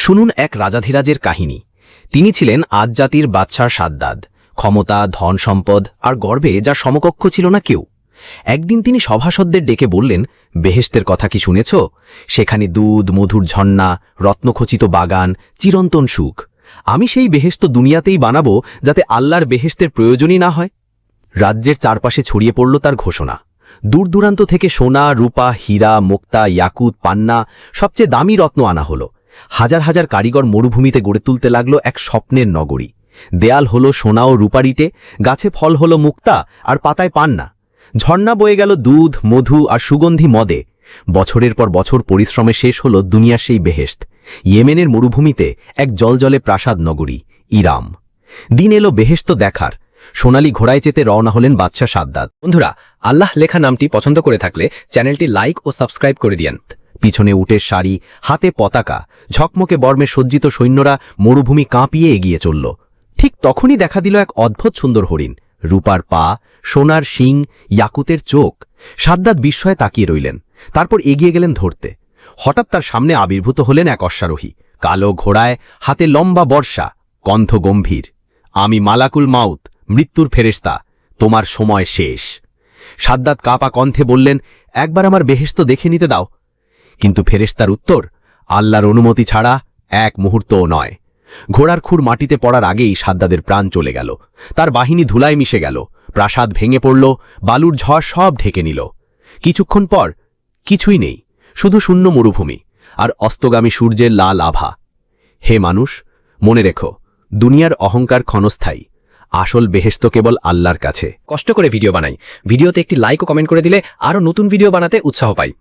শুনুন এক রাজাধিরাজের কাহিনী। তিনি ছিলেন আজ জাতির বাদশার সাদ্দাদ। ক্ষমতা, ধন সম্পদ আর গর্বে যার সমকক্ষ ছিল না কেউ। একদিন তিনি সভাসদদের ডেকে বললেন বেহেস্তের কথা কি শুনেছ? সেখানে দুধ, মধুর ঝর্ণা, রত্নখচিত বাগান, চিরন্তন সুখ। আমি সেই বেহেস্ত দুনিয়াতেই বানাবো যাতে আল্লাহর বেহেস্তের প্রয়োজনই না হয়। রাজ্যের চারপাশে ছড়িয়ে পড়ল তার ঘোষণা। দূর দূরান্ত থেকে সোনা, রূপা, হীরা, মুক্তা, ইয়াকুত, পান্না সবচেয়ে দামি রত্ন আনা হলো। হাজার হাজার কারিগর মরুভূমিতে গড়ে তুলতে লাগল এক স্বপ্নের নগরী। দেয়াল হলো সোনা ও রূপারিটে গাছে ফল হলো মুক্তা আর পাতায় পান্না। ঝর্ণা বয়ে গেল দুধ, মধু আর সুগন্ধি মদে। বছরের পর বছর পরিশ্রমে শেষ হল দুনিয়ার সেই বেহেস্ত ইয়েমেনের মরুভূমিতে এক জলজলে প্রাসাদ নগরী, ইরাম। দিন এলো বেহেস্ত দেখার। সোনালী ঘোড়ায় চেতে রওনা হলেন বাদশাহ সাদ্দাত। বন্ধুরা, আল্লাহ লেখা নামটি পছন্দ করে থাকলে চ্যানেলটি লাইক ও সাবস্ক্রাইব করে দিয়েন। পিছনে উটের শাড়ি, হাতে পতাকা, ঝকমকে বর্মে সজ্জিত সৈন্যরা মরুভূমি কাঁপিয়ে এগিয়ে চলল। ঠিক তখনই দেখা দিল এক অদ্ভুত সুন্দর হরিণ। রূপার পা, সোনার শিং, ইয়াকুতের চোখ। সাদ্দাত বিস্ময়ে তাকিয়ে রইলেন। তারপর এগিয়ে গেলেন ধরতে। হঠাৎ তার সামনে আবির্ভূত হলেন এক অশ্বারোহী। কালো ঘোড়ায়, হাতে লম্বা বর্ষা, কণ্ঠ গম্ভীর। আমি মালাকুল মাউত, মৃত্যুর ফেরেস্তা তোমার সময় শেষ। সাদ্দাত কাপা কণ্ঠে বললেন, একবার আমার বেহেস্ত দেখে নিতে দাও। কিন্তু ফেরেস্তার উত্তর, আল্লাহর অনুমতি ছাড়া এক মুহূর্তও নয়। ঘোড়ার খুর মাটিতে পড়ার আগেই সাদ্দাদের প্রাণ চলে গেল। তার বাহিনী ধুলায় মিশে গেল। প্রাসাদ ভেঙে পড়ল, বালুর ঝড় সব ঢেকে নিল। কিছুক্ষণ পর কিছুই নেই, শুধু শূন্য মরুভূমি আর অস্তগামী সূর্যের লাল আভা। হে মানুষ, মনে রেখো, দুনিয়ার অহংকার ক্ষণস্থায়ী। আসল বেহেস্ত কেবল আল্লাহর কাছে। কষ্ট করে ভিডিও বানাই। ভিডিওতে একটি লাইক ও কমেন্ট করে দিলে আরও নতুন ভিডিও বানাতে উৎসাহ পাই।